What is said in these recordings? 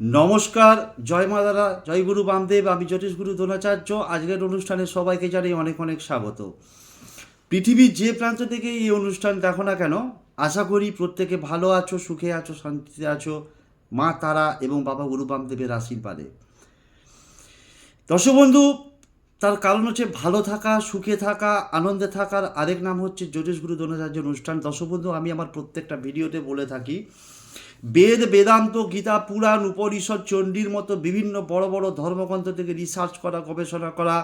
নমস্কার, জয় মা দাদা, জয় গুরু বামদেব, আমি জ্যোতিষ গুরু দ্রোণাচার্য। আজকের অনুষ্ঠানে সবাইকে জানাই অনেক অনেক স্বাগত। পৃথিবীর যে প্রান্ত থেকে এই অনুষ্ঠান দেখো না কেন, আশা করি প্রত্যেকে ভালো আছো, সুখে আছো, শান্তিতে আছো, মা, তারা এবং বাবা গুরু বামদেবের আশীর্বাদে। দর্শক বন্ধু, তার কারণ হচ্ছে ভালো থাকা, সুখে থাকা, আনন্দে থাকার আরেক নাম হচ্ছে জ্যোতিষ গুরু দ্রোণাচার্য অনুষ্ঠান। দর্শক বন্ধু, আমি আমার প্রত্যেকটা ভিডিওতে বলে থাকি বেদ, বেদান্ত, গীতা, পুরাণ, উপনিষদ, চণ্ডীর মতো বিভিন্ন বড় বড় ধর্মগ্রন্থ থেকে রিসার্চ করা, গবেষণা করা,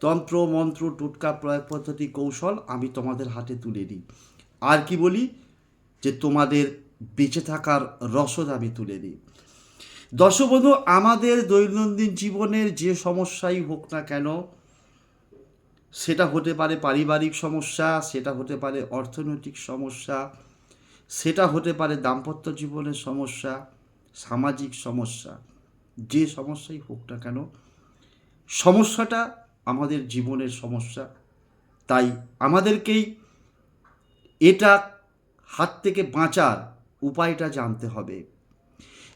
তন্ত্র, মন্ত্র, টুটকা, প্রয়োগ পদ্ধতি, কৌশল আমি তোমাদের হাতে তুলে দিই আর কি বলি? যে তোমাদের বেঁচে থাকার রসদ আমি তুলে দিই দর্শক বন্ধু আমাদের দৈনন্দিন জীবনের যে সমস্যাই হোক না কেন, সেটা হতে পারে পারিবারিক সমস্যা, সেটা হতে পারে অর্থনৈতিক সমস্যা সেটা হতে পারে দাম্পত্য জীবনের সমস্যা, সামাজিক সমস্যা, যে সমস্যাই হোক না কেন। সমস্যাটা আমাদের জীবনের সমস্যা। তাই আমাদেরকেই এটা হাত থেকে বাঁচার উপায়টা জানতে হবে।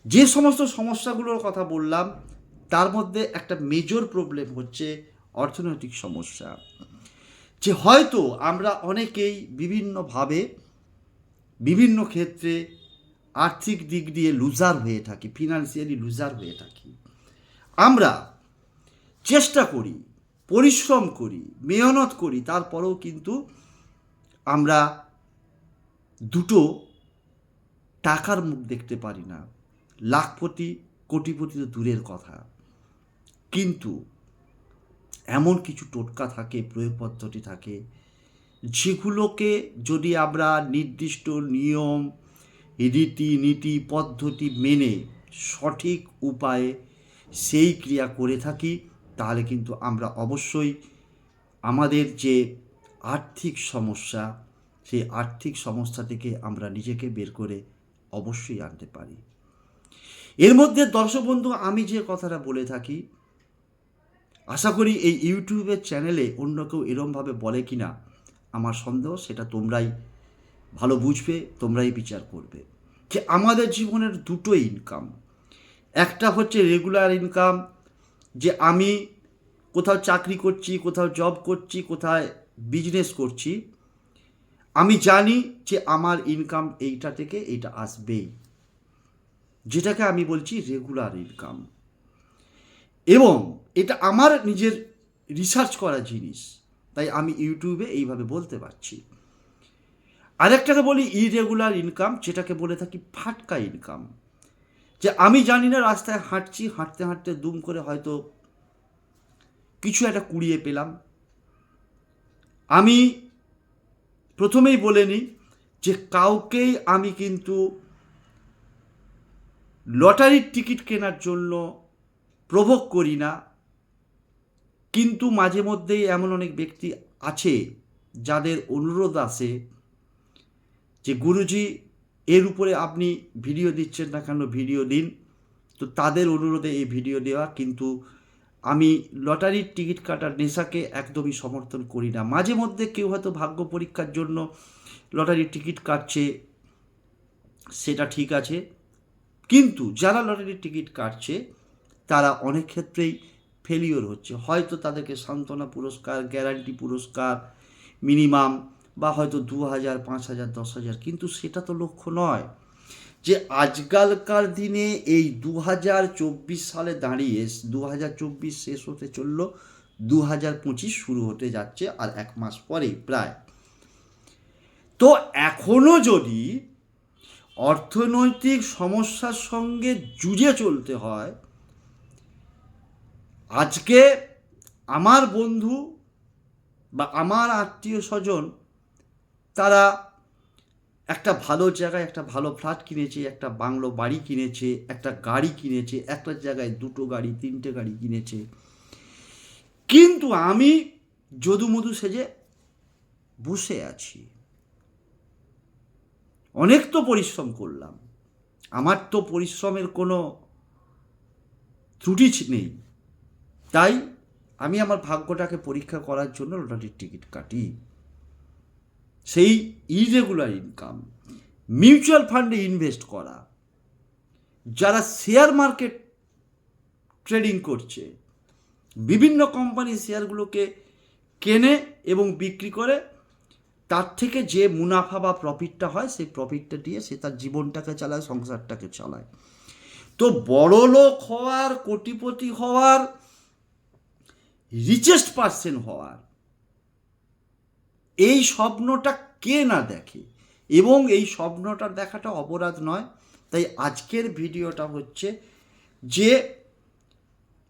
যে সমস্ত সমস্যাগুলোর কথা বললাম, তার মধ্যে একটা মেজর প্রবলেম হচ্ছে অর্থনৈতিক সমস্যা। যে হয়তো আমরা অনেকেই বিভিন্নভাবে বিভিন্ন ক্ষেত্রে আর্থিক দিক দিয়ে লুজার হয়ে থাকি ফিনান্সিয়ালি লুজার হয়ে থাকি। আমরা চেষ্টা করি, পরিশ্রম করি, মেহনত করি, তারপরেও কিন্তু আমরা দুটো টাকার মুখ দেখতে পারি না। লাখপতি, কোটিপতি তো দূরের কথা। কিন্তু এমন কিছু টোটকা থাকে প্রয়োগ পদ্ধতি থাকে যেগুলোকে যদি আমরা নির্দিষ্ট নিয়ম রীতি নীতি পদ্ধতি মেনে সঠিক উপায়ে সেই ক্রিয়া করে থাকি, তাহলে কিন্তু আমরা অবশ্যই আমাদের যে আর্থিক সমস্যা, সেই আর্থিক সমস্যা থেকে আমরা নিজেকে বের করে অবশ্যই আনতে পারি। এর মধ্যে দর্শক বন্ধু, আমি যে কথাটা বলে থাকি, আশা করি এই ইউটিউবের চ্যানেলে অন্য কেউ এরমভাবে বলে কি না আমার সন্দেহ, সেটা তোমরাই ভালো বুঝবে, তোমরাই বিচার করবে। যে আমাদের জীবনের দুটো ইনকাম একটা হচ্ছে রেগুলার ইনকাম যে আমি কোথাও চাকরি করছি, কোথাও জব করছি, কোথায় বিজনেস করছি, আমি জানি যে আমার ইনকাম এইটা থেকে এইটা আসবেই। যেটাকে আমি বলছি রেগুলার ইনকাম এবং এটা আমার নিজের রিসার্চ করা জিনিস। তাই আমি ইউটিউবে এইভাবে বলতে পারছি। আরেকটাকে বলি ইরেগুলার ইনকাম যেটাকে বলে থাকি ফাটকা ইনকাম যে আমি জানি না রাস্তায় হাঁটছি, হাঁটতে হাঁটতে দুম করে হয়তো কিছু একটা কুড়িয়ে পেলাম। আমি প্রথমেই বলে নিই যে কাউকেই আমি কিন্তু লটারির টিকিট কেনার জন্য প্রভোগ করি না। কিন্তু মাঝে মধ্যেই এমন অনেক ব্যক্তি আছে যাদের অনুরোধ আসে যে, গুরুজি, এর উপরে আপনি ভিডিও দিচ্ছেন না কেন? ভিডিও দিন। তো তাদের অনুরোধে এই ভিডিও দেওয়া, কিন্তু আমি লটারির টিকিট কাটার নেশাকে একদমই সমর্থন করি না। মাঝে মধ্যে কেউ হয়তো ভাগ্য পরীক্ষার জন্য লটারির টিকিট কাটছে, সেটা ঠিক আছে। কিন্তু যারা লটারির টিকিট কাটছে, তারা অনেক ক্ষেত্রেই ফেলিওর হচ্ছে। হয়তো তাদেরকে সান্ত্বনা পুরস্কার গ্যারান্টি পুরস্কার মিনিমাম বা হয়তো দু হাজার, পাঁচ হাজার, দশ হাজার। কিন্তু সেটা তো লক্ষ্য নয় যে আজকালকার দিনে এই দু হাজার চব্বিশ সালে দাঁড়িয়ে, দু হাজার চব্বিশ শেষ হতে চলল, দু হাজার পঁচিশ শুরু হতে যাচ্ছে আর এক মাস পরেই প্রায়। তো এখনও যদি অর্থনৈতিক সমস্যার সঙ্গে জুঝে চলতে হয় আজকে আমার বন্ধু বা আমার আত্মীয় স্বজন তারা একটা ভালো জায়গায় একটা ভালো ফ্ল্যাট কিনেছে, একটা বাংলো বাড়ি কিনেছে, একটা গাড়ি কিনেছে, একটা জায়গায় দুটো গাড়ি, তিনটে গাড়ি কিনেছে। কিন্তু আমি যদুমধু সেজে বসে আছি। অনেক তো পরিশ্রম করলাম। আমার তো পরিশ্রমের কোনো ত্রুটি নেই। তাই আমি আমার ভাগ্যটাকে পরীক্ষা করার জন্য লটারির টিকিট কাটি। সেই ইরেগুলার ইনকাম মিউচুয়াল ফান্ডে ইনভেস্ট করা, যারা শেয়ার মার্কেট ট্রেডিং করছে, বিভিন্ন কোম্পানির শেয়ারগুলোকে কেনে এবং বিক্রি করে, তার থেকে যে মুনাফা বা প্রফিটটা হয়, সেই প্রফিটটা দিয়ে সে তার জীবনটাকে চালায়, সংসারটাকে চালায়। তো বড় লোক হওয়ার, কোটিপতি হওয়ার রিচেস্ট পার্সন হওয়ার। এই স্বপ্নটা কে না দেখে? এবং এই স্বপ্নটা দেখাটা অপরাধ নয়। তাই আজকের ভিডিওটা হচ্ছে যে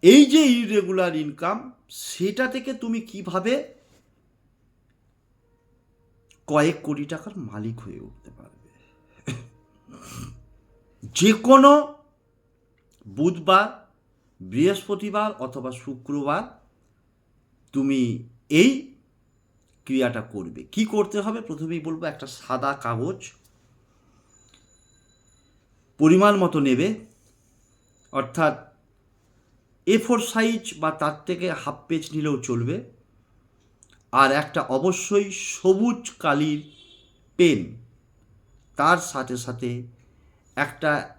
এই যে ইরেগুলার ইনকাম সেটা থেকে তুমি কীভাবে কয়েক কোটি টাকার মালিক হয়ে উঠতে পারবে? যে কোনো বুধবার, বৃহস্পতিবার অথবা শুক্রবার তুমি এই ক্রিয়াটা করবে। কি করতে হবে? প্রথমেই বলব একটা সাদা কাগজ পরিমাণ মতো নেবে। অর্থাৎ এ ফোর সাইজ বা তার থেকে হাফ পেজ নিলেও চলবে। আর একটা অবশ্যই সবুজ কালির পেন। তার সাথে সাথে একটা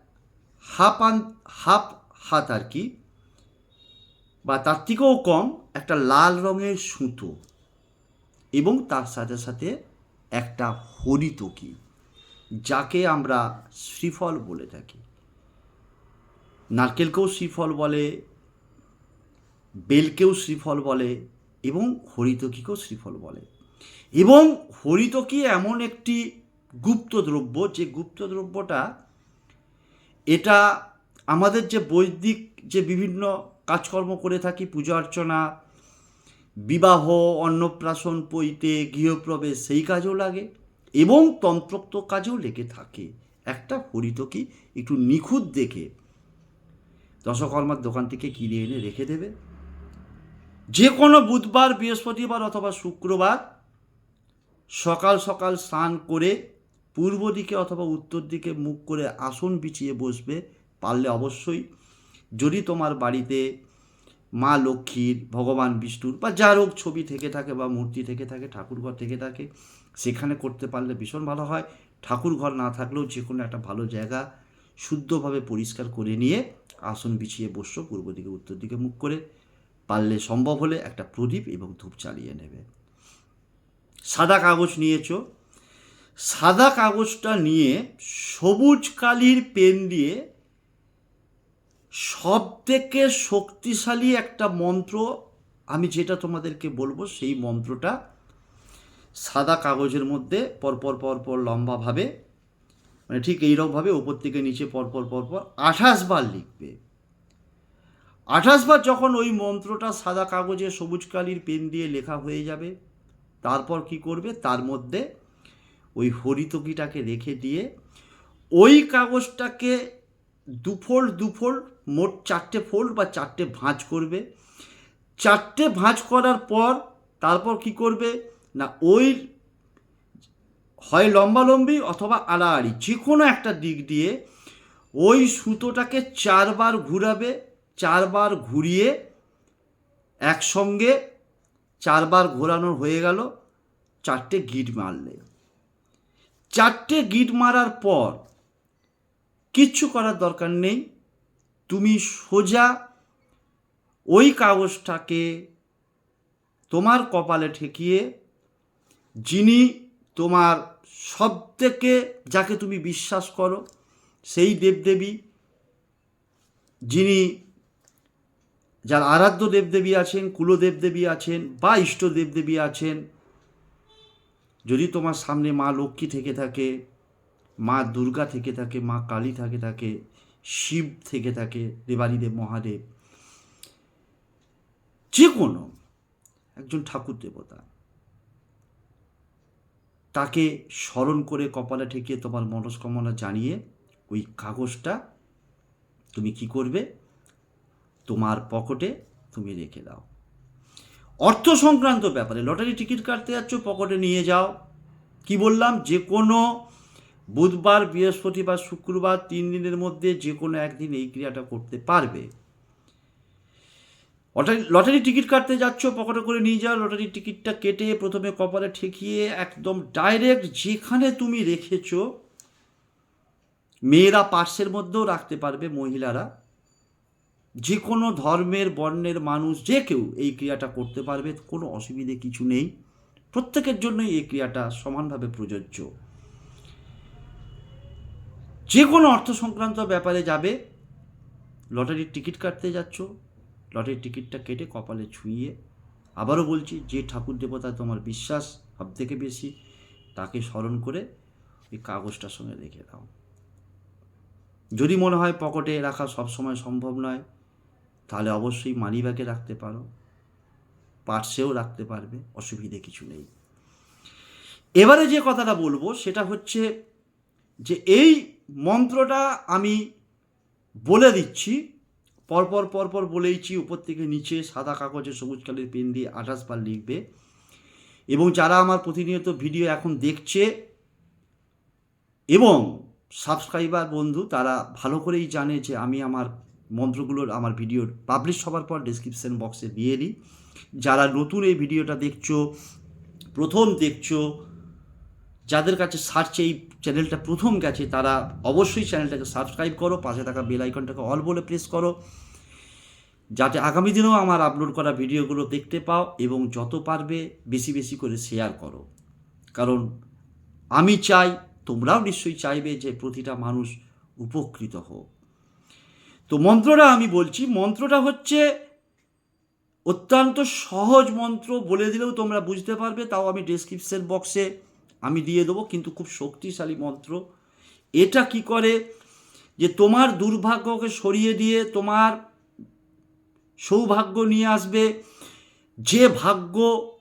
হাফ আন, হাফ হাত আর কি, বা তার থেকেও কম একটা লাল রঙের সুতো এবং তার সাথে সাথে একটা হরিতকি যাকে আমরা শ্রীফল বলে থাকি। নারকেলকেও শ্রীফল বলে, বেলকেও শ্রীফল বলে এবং হরিতকিকেও শ্রীফল বলে। এবং হরিতকি এমন একটি গুপ্ত দ্রব্য, যে গুপ্ত দ্রব্যটা, এটা আমাদের যে বৈদিক যে বিভিন্ন কাজকর্ম করে থাকি, পূজা অর্চনা বিবাহ, অন্নপ্রাশন, পৈতে, গৃহপ্রবেশ সেই কাজও লাগে এবং তন্ত্রোক্ত কাজেও লেগে থাকে। একটা হরিতকি একটু নিখুঁত দেখে দশকর্মার দোকান থেকে কিনে এনে রেখে দেবে। যে কোনো বুধবার, বৃহস্পতিবার অথবা শুক্রবার সকাল সকাল স্নান করে পূর্ব দিকে অথবা উত্তর দিকে মুখ করে আসন বিছিয়ে বসবে। পারলে অবশ্যই যদি তোমার বাড়িতে মা লক্ষ্মীর, ভগবান বিষ্ণুর বা যার হোক ছবি থেকে থাকে বা মূর্তি থেকে থাকে, ঠাকুরঘর থেকে থাকে, সেখানে করতে পারলে ভীষণ ভালো হয়। ঠাকুরঘর না থাকলেও যে কোনো একটা ভালো জায়গা শুদ্ধভাবে পরিষ্কার করে নিয়ে আসন বিছিয়ে বসছো পূর্ব দিকে, উত্তর দিকে মুখ করে। পারলে সম্ভব হলে একটা প্রদীপ এবং ধূপ চালিয়ে নেবে। সাদা কাগজ নিয়েছো। সাদা কাগজটা নিয়ে সবুজ কালির পেন দিয়ে সব থেকে শক্তিশালী একটা মন্ত্র আমি যেটা তোমাদেরকে বলব, সেই মন্ত্রটা সাদা কাগজের মধ্যে পরপর পরপর লম্বাভাবে মানে ঠিক এইরকমভাবে ওপর থেকে নিচে পরপর পরপর আঠাশ বার লিখবে। আঠাশ বার যখন ওই মন্ত্রটা সাদা কাগজে সবুজ কালির পেন দিয়ে লেখা হয়ে যাবে, তারপর কি করবে? তার মধ্যে ওই হরিতকিটাকে রেখে দিয়ে ওই কাগজটাকে দু ফোল্ড দু মোট চারটে ফোল্ড বা চারটে ভাঁজ করবে। চারটে ভাঁজ করার পর তারপর কি করবে? না, ওই হয় লম্বালম্বি অথবা আড়াআড়ি যে কোনো একটা দিক দিয়ে ওই সুতোটাকে চারবার ঘুরাবে, চারবার ঘুরিয়ে একসঙ্গে চারবার ঘোরানো হয়ে গেল, চারটে গিট মারলে। চারটে গিট মারার পর কিচ্ছু করার দরকার নেই। তুমি সোজা ওই কাগজটাকে তোমার কপালে ঠেকিয়ে, যিনি তোমার সব থেকে যাকে তুমি বিশ্বাস করো, সেই দেবদেবী, যিনি যার আরাধ্য দেবদেবী আছেন, কুলদেবদেবী আছেন বা ইষ্ট দেবদেবী আছেন, যদি তোমার সামনে মা লক্ষ্মী থেকে থাকে মা দুর্গা থেকে থাকে, মা কালী থেকে, থাকে, শিব থেকে থাকে, দেবাদিদেব, মহাদেব। যে কোনো একজন ঠাকুর দেবতা তাকে স্মরণ করে কপালে ঠেকিয়ে তোমার মনস্কামনা জানিয়ে ওই কাগজটা তুমি কি করবে? তোমার পকেটে তুমি রেখে দাও। অর্থ সংক্রান্ত ব্যাপারে, লটারি টিকিট কাটতে যাচ্ছ, পকেটে নিয়ে যাও। কি বললাম? যে কোনো বুধবার, বৃহস্পতিবার, শুক্রবার তিন দিনের মধ্যে যে কোনো একদিন এই ক্রিয়াটা করতে পারবে। লটারি টিকিট কাটতে যাচ্ছ, পকেটে করে নিয়ে যাও, লটারি টিকিটটা কেটে প্রথমে কপালে ঠেকিয়ে একদম ডাইরেক্ট যেখানে তুমি রেখেছ, মেয়েরা পার্শ্বের মধ্যেও রাখতে পারবে, মহিলারা। যে কোনো ধর্মের, বর্ণের মানুষ, যে কেউ এই ক্রিয়াটা করতে পারবে, কোনো অসুবিধে কিছু নেই। প্রত্যেকের জন্যই এই ক্রিয়াটা সমানভাবে প্রযোজ্য। যে কোনো অর্থ সংক্রান্ত ব্যাপারে যাবে, লটারির টিকিট কাটতে যাচ্ছ, লটারির টিকিটটা কেটে কপালে ছুঁয়ে আবারও বলছি, যে ঠাকুর দেবতা তোমার বিশ্বাস সব থেকে বেশি, তাকে স্মরণ করে ওই কাগজটার সঙ্গে রেখে দাও। যদি মনে হয় পকেটে রাখা সবসময় সম্ভব নয়, তাহলে অবশ্যই মানি ব্যাগে রাখতে পারো পার্সেও রাখতে পারবে, অসুবিধে কিছু নেই। এবারে যে কথাটা বলব, সেটা হচ্ছে যে এই মন্ত্রটা আমি বলে দিচ্ছি। পরপর পরপর বলেইছি, উপর থেকে নিচে সাদা কাগজে সবুজ কালির পেন দিয়ে আঠাশ বার লিখবে। এবং যারা আমার প্রতিনিয়ত ভিডিও এখন দেখছে এবং সাবস্ক্রাইবার বন্ধু, তারা ভালো করেই জানে যে আমি আমার মন্ত্রগুলোর, আমার ভিডিও পাবলিশ হওয়ার পর ডিসক্রিপশন বক্সে দিয়ে দিই। যারা নতুন এই ভিডিওটা দেখছ, প্রথম দেখছ যাদের কাছে সার্চ এই চ্যানেলটা প্রথম গেছে, তারা অবশ্যই চ্যানেলটাকে সাবস্ক্রাইব করো, পাশে থাকা বেল আইকনটাকে অল বলে প্রেস করো। যাতে আগামী দিনেও আমার আপলোড করা ভিডিওগুলো দেখতে পাও এবং যত পারবে বেশি বেশি করে শেয়ার করো। কারণ আমি চাই, তোমরাও নিশ্চয়ই চাইবে যে প্রতিটা মানুষ উপকৃত হোক। তো মন্ত্রটা আমি বলছি, মন্ত্রটা হচ্ছে অত্যন্ত সহজ মন্ত্র, বলে দিলেও তোমরা বুঝতে পারবে, তাও আমি ডেসক্রিপশন বক্সে আমি দিয়ে দেবো, কিন্তু খুব শক্তিশালী মন্ত্র। এটা কি করে? যে তোমার দুর্ভাগ্যকে সরিয়ে দিয়ে তোমার সৌভাগ্য নিয়ে আসবে। যে ভাগ্য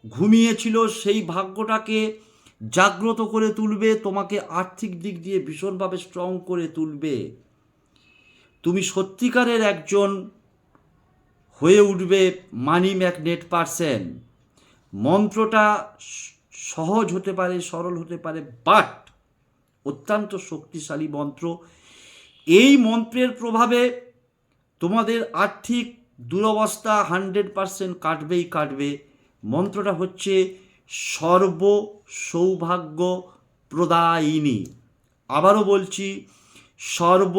ঘুমিয়েছিল, সেই ভাগ্যটাকে জাগ্রত করে তুলবে, তোমাকে আর্থিক দিক দিয়ে ভীষণভাবে স্ট্রং করে তুলবে। তুমি সত্যিকারের একজন হয়ে উঠবে মানি ম্যাগনেট পারসেন মন্ত্রটা সহজ হতে পারে, সরল হতে পারে বাট অত্যন্ত শক্তিশালী মন্ত্র। এই মন্ত্রের প্রভাবে তোমাদের আর্থিক দুরবস্থা হান্ড্রেড পারসেন্ট কাটবেই কাটবে। মন্ত্রটা হচ্ছে সর্ব সৌভাগ্য প্রদায়িনী। আবারও বলছি সর্ব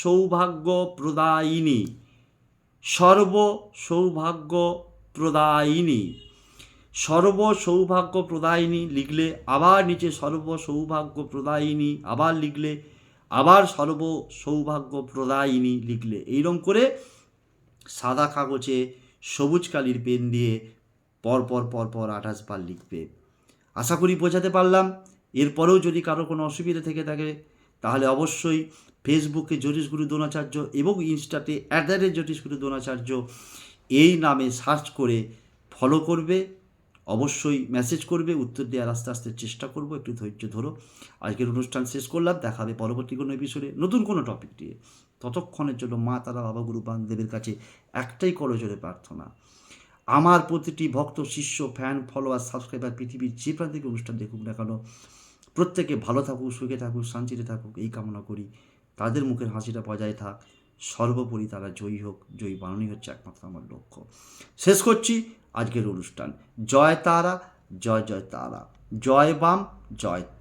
সৌভাগ্য প্রদায়িনী। সর্ব সৌভাগ্য প্রদায়িনী। সর্ব সৌভাগ্য প্রদায়িনী লিখলে, আবার নিচে সর্ব সৌভাগ্য প্রদায়িনী আবার লিখলে, আবার সর্ব সৌভাগ্য প্রদায়িনী লিখলে। এইরকম করে সাদা কাগজে সবুজ কালির পেন দিয়ে পরপর পরপর আঠাশ বার লিখবে। আশা করি বোঝাতে পারলাম। এরপরেও যদি কারও কোনো অসুবিধা থেকে থাকে, তাহলে অবশ্যই ফেসবুকে জ্যোতিষগুরু দ্রোণাচার্য এবং ইনস্টাতে at the rate Jyotishguru Dronacharya এই নামে সার্চ করে ফলো করবে। অবশ্যই মেসেজ করবে, উত্তর দেওয়ার আস্তে আস্তে চেষ্টা করব, একটু ধৈর্য ধরো। আজকের অনুষ্ঠান শেষ করলাম দেখাবে পরবর্তী কোনো এপিসোডে নতুন কোনো টপিক দিয়ে ততক্ষণের জন্য মা, তারা, বাবা, গুরু বান্ধবের কাছে একটাই করজোরে প্রার্থনা। আমার প্রতিটি ভক্ত, শিষ্য ফ্যান ফলোয়ার সাবস্ক্রাইবার পৃথিবীর যে প্রান্ত থেকে অনুষ্ঠান দেখুক না কেন, প্রত্যেকে ভালো থাকুক, সুখে থাকুক, শান্তিতে থাকুক, এই কামনা করি। তাদের মুখের হাসিটা বজায় থাক। সর্বোপরি তারা জয়ী হোক, জয়ী বানানোই হচ্ছে একমাত্র আমার লক্ষ্য। শেষ করছি। আজকের অনুষ্ঠান। জয় তারা জয় জয় তারা। জয় বাম জয়